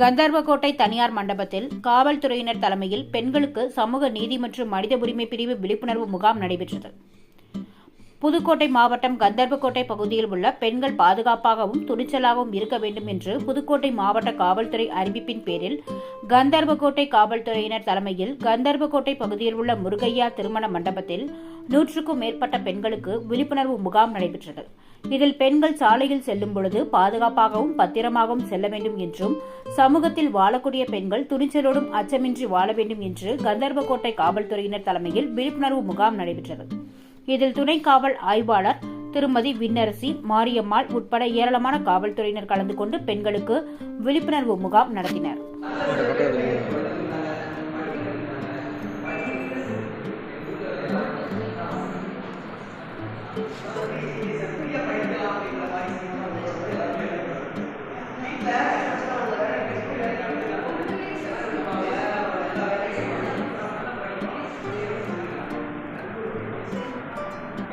கந்தர்வகோட்டை தனியார் மண்டபத்தில் காவல்துறையினர் தலைமையில் பெண்களுக்கு சமூக நீதி மற்றும் மனித உரிமை பிரிவு விழிப்புணர்வு முகாம் நடைபெற்றது. புதுக்கோட்டை மாவட்டம் கந்தர்வக்கோட்டை பகுதியில் உள்ள பெண்கள் பாதுகாப்பாகவும் துணிச்சலாகவும் இருக்க வேண்டும் என்று புதுக்கோட்டை மாவட்ட காவல்துறை அறிவிப்பின் பேரில் கந்தர்வக்கோட்டை காவல்துறையினர் தலைமையில் கந்தர்வக்கோட்டை பகுதியில் உள்ள முருகையா திருமண மண்டபத்தில் நூற்றுக்கும் மேற்பட்ட பெண்களுக்கு விழிப்புணர்வு முகாம் நடைபெற்றது. இதில் பெண்கள் சாலையில் செல்லும் பொழுது பாதுகாப்பாகவும் பத்திரமாகவும் செல்ல வேண்டும் என்றும் சமூகத்தில் வாழக்கூடிய பெண்கள் துணிச்சலோடும் அச்சமின்றி வாழ வேண்டும் என்று கந்தர்வக்கோட்டை காவல்துறையினர் தலைமையில் விழிப்புணர்வு முகாம் நடைபெற்றது. இதில் துணை காவல் ஆய்வாளர் திருமதி விண்ணரசி மாரியம்மாள் உட்பட ஏராளமான காவல்துறையினர் கலந்து கொண்டு பெண்களுக்கு விழிப்புணர்வு முகாம் நடத்தினர்